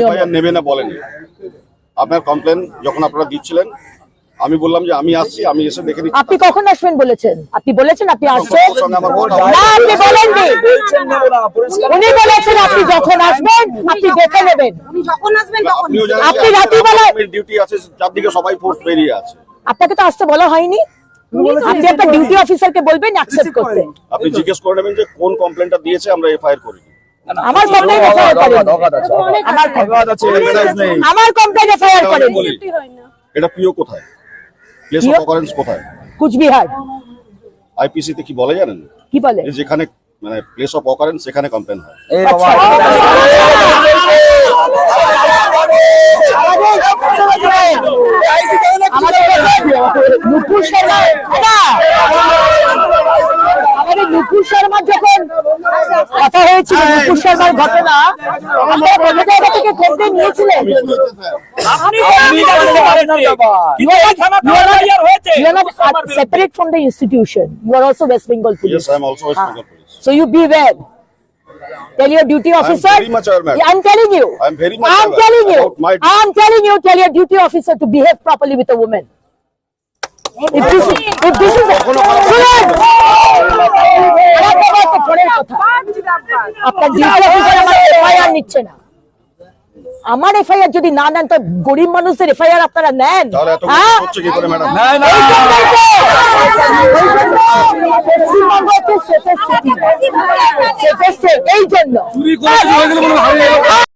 FIR নেবে না বলেনি। আপনার কমপ্লেন যখন আপনারা দিচ্ছিলেন আমি বললাম যে আমি আসছি আমি এসে দেখে নিচ্ছি। আপনি কখন আসবেন বলেছেন? আপনি বলেছেন আপনি হয়। না আপনি বলেননি। উনি বলেছেন আপনি যখন আসবেন আপনি দেখে নেবেন। যখন আসবেন তখন আপনি যে রাত্রিবেলায়- ডিউটি আছে চারদিকে সবাই ফোর্স বেরিয়ে আছে। আপনাকে তো আসতে বলা হয়নি। আপনি একটা ডিউটি অফিসারকে বলবেন অ্যাকসেপ্ট করতে। আপনি জিজ্ঞেস করে নেবেন যে কোন কমপ্লেনটা দিয়েছে আমরা এফআইআর করি। আমার কমপ্লেন এফআইআর করেন আমার আমার কমপ্লেন এফআইআর করেন এটা পিও কোথায় প্লেস অফ অকারেন্স কোথায় কুচবিহার আইপিসি তে কি বলে জানেন কি বলে যেখানে মানে প্লেস অফ অকারেন্স সেখানে কমপ্লেন হয় নুপুর শর্মা আমাদের নুপুর শর্মা যখন কথা হয়েছিল নুপুর শর্মার ঘটনা আমরা অন্য জায়গা থেকে কমপ্লেন নিয়েছিলেন You are not separate from the institution. You are also West Bengal Yes, police. I am also West Ah. Bengal police. So you beware. Tell your duty officer. very much aware, madam. Yeah, I'm telling you. I am very much I'm aware telling you. about my duty. I'm telling you. Tell your duty officer to behave properly with a woman. If this, if this আপনার duty officer আমার FIR নিচ্ছে না। আমার FIR যদি না নেন তো গরিব মানুষদের এফআইআর আপনারা নেন। তাহলে এত হ্যাঁ? এই জন্য